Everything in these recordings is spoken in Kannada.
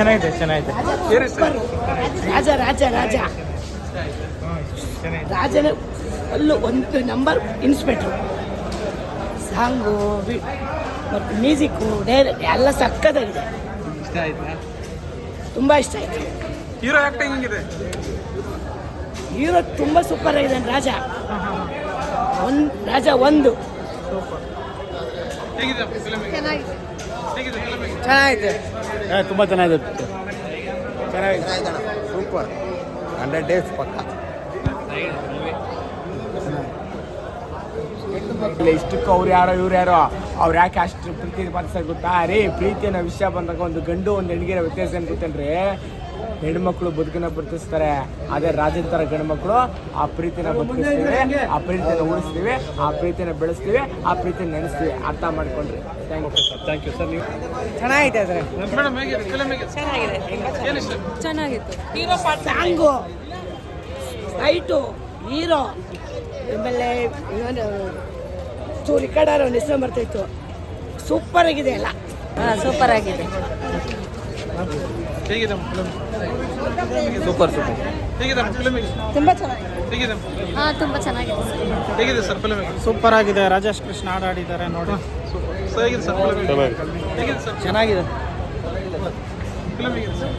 ಚೆನ್ನಾಗಿದೆ ಚೆನ್ನಾಗಿದೆ. ರಾಜ ರಾಜ ರಾಜ. ರಾಜನ ಅಲ್ಲೂ ಒಂದು ನಂಬರ್ ಇನ್ಸ್ಪೆಕ್ಟ್ರು ಸಾಂಗು ಮತ್ತು ಮ್ಯೂಸಿಕ್ಕು ಡೈರೆಕ್ಟ್ ಎಲ್ಲ ಸಕ್ಕತ್ತಾಗಿದೆ. ಇಷ್ಟ ಆಯ್ತಾ? ತುಂಬ ಇಷ್ಟ ಆಯಿತು. ಹೀರೋ ಆ್ಯಕ್ಟಿಂಗ್ ಹೆಂಗಿದೆ? ಹೀರೋ ತುಂಬ ಸೂಪರ್ ಆಗಿದೆ ರಾಜ. ಒಂದು ರಾಜ ಒಂದು. ಹೇಗಿದೆ ಫಿಲಮ್ ಹಾಂ ಚೆನ್ನಾಗಿದೆ ತುಂಬ ಚೆನ್ನಾಗಿದೆ. ಚೆನ್ನಾಗಿದೆ ಸೂಪರ್. ಹಂಡ್ರೆಡ್ ಡೇಸ್ ಪಕ್ಕ. ಇಷ್ಟಕ್ಕೂ ಅವ್ರು ಯಾರೋ ಇವ್ರು ಯಾರೋ? ಅವ್ರು ಯಾಕೆ ಅಷ್ಟು ಪ್ರೀತಿ ಪಾಲಿಸ್ತಾರೆ ಗೊತ್ತಾ? ರೀ ಪ್ರೀತಿ ಅನ್ನೋ ವಿಷಯ ಬಂದಾಗ ಒಂದು ಗಂಡು ಒಂದು ಹೆಣ್ಗಿರೋ ವ್ಯತ್ಯಾಸ ಏನು ಗೊತ್ತೇನ್ರಿ ಹೆಣ್ಮಕ್ಳು ಬದುಕನ್ನ ಬದುಕಿಸ್ತಾರೆ ಅದೇ ರಾಜನ ಥರ ಗಂಡು ಮಕ್ಕಳು ಆ ಪ್ರೀತಿನ ಬದುಕಿಸ್ತೀವಿ ಆ ಪ್ರೀತಿನ ಉಳಿಸ್ತೀವಿ ಆ ಪ್ರೀತಿನ ಬೆಳೆಸ್ತೀವಿ ಆ ಪ್ರೀತಿನ ನೆನೆಸ್ತೀವಿ. ಅರ್ಥ ಮಾಡ್ಕೊಂಡ್ರಿ. Thank you sir. Thank you sir ನೀವು ಚೆನ್ನಾಗಿದೆ. ಸರ್ ಚೆನ್ನಾಗಿತ್ತು. ಹೀರೋ ಸಾಂಗು ಹೀರೋ ಆಮೇಲೆ ಇನ್ನೊಂದು ರಿಕಾರ್ಡರ್ ಒಂದು ಹೆಸರು ಬರ್ತಾಯಿತ್ತು. ಸೂಪರ್ ಆಗಿದೆ ಎಲ್ಲ. ಹಾಂ ಸೂಪರ್ ಆಗಿದೆ. ಸೂಪರ್ ಸೂಪರ್ ತುಂಬ ಚೆನ್ನಾಗಿದೆ. ಹಾಂ ತುಂಬ ಚೆನ್ನಾಗಿದೆ ಸರ್ ಹೇಗಿದೆ ಸರ್ ಫಿಲಮ್ ಸೂಪರ್ ಆಗಿದೆ. ರಾಜೇಶ್ ಕೃಷ್ಣ ಆಡಾಡಿದ್ದಾರೆ ನೋಡಿ. ಸೂಪರ್ ಸರ್ ಹೇಗಿದೆ ಸರ್ ಹೇಗಿದೆ ಸರ್ ಚೆನ್ನಾಗಿದೆ. ಫಿಲಮ್ ಹೇಗಿದೆ ಸರ್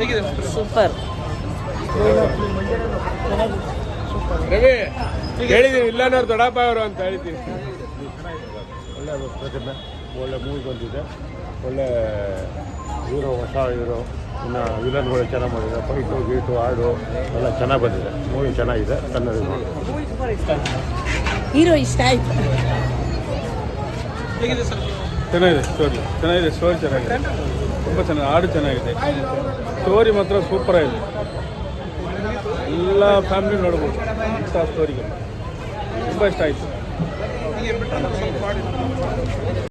ಹೇಗಿದೆ ಸೂಪರ್ ರವಿ ಹೇಳಿದೀವಿ ಇಲ್ಲ ಅನ್ನೋರು ದೊಡ್ಡಪ್ಪ ಅವರು ಅಂತ ಹೇಳ್ತೀನಿ ಒಳ್ಳೆ ಪ್ರತಿಮೆ ಒಳ್ಳೆ ಮೂವಿ ಬಂದಿದೆ. ಒಳ್ಳೆ ಹೀರೋ ಹೊಸ ಹೀರೋ ಇನ್ನು ವಿಲನ್ಗಳು ಚೆನ್ನಾಗಿ ಮಾಡಿದೆ ಫೈಟು ಗೀಟು ಹಾಡು ಎಲ್ಲ ಚೆನ್ನಾಗಿ ಬಂದಿದೆ. ಮೂವಿ ಚೆನ್ನಾಗಿದೆ ಕನ್ನಡ ಹೀರೋ ಇಷ್ಟ ಆಯ್ತು. ಚೆನ್ನಾಗಿದೆ ಸ್ಟೋರಿ ಚೆನ್ನಾಗಿದೆ ಸ್ಟೋರಿ ಚೆನ್ನಾಗಿದೆ. ತುಂಬ ಚೆನ್ನಾಗಿದೆ. ಹಾಡು ಚೆನ್ನಾಗಿದೆ. ಸ್ಟೋರಿ ಮಾತ್ರ ಸೂಪರ್ ಆಗಿದೆ. ಎಲ್ಲ ಫ್ಯಾಮಿಲಿ ನೋಡ್ಬೋದು. ಇಂಥ ಸ್ಟೋರಿಗೆ. ತುಂಬ ಇಷ್ಟ ಆಯಿತು.